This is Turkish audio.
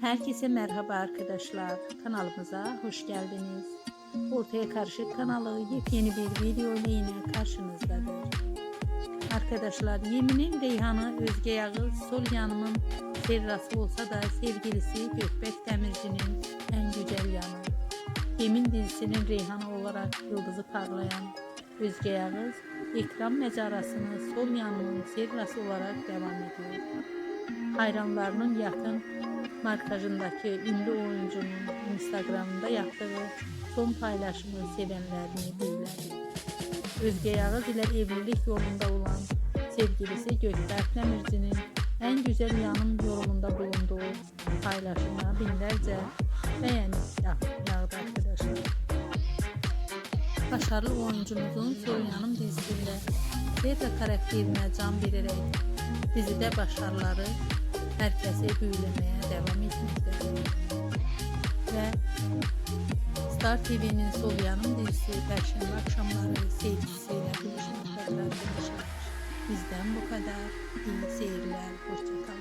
Herkese merhaba arkadaşlar. Kanalımıza hoş geldiniz. Ortaya Karışık kanalı yepyeni bir video ile yine karşınızdadır. Arkadaşlar Yemin'in Reyhanı Özge Yağız sol yanımın serrası olsa da sevgilisi Gökbek Demirci'nin en güzel yanı. Yemin dizisinin Reyhanı olarak yıldızı parlayan Özge Yağız ekran mecarasını sol yanımın serrası olarak devam ediyor. Hayranlarının yakın markajındaki ünlü oyuncunun Instagram'da yaptığı son paylaşımı sevenlerini büyüler. Özge Yağız ile evlilik yolunda olan sevgilisi Gökberk Demirci'nin en güzel yanım yorumunda bulunduğu paylaşımına binlerce beğeni yağ- yağdı arkadaşlar. Başarılı oyuncumuzun Soğuyanım dizisinde Zerre karakterine can vererek dizide başarıları herkesi büyülemeye devam etmektedir. Ve Star TV'nin Soğuyanım dizisi Perşembe akşamları seyircisiyle buluşmaktadır arkadaşlar. Bizden bu kadar. İyi seyirler. Hoşçakalın.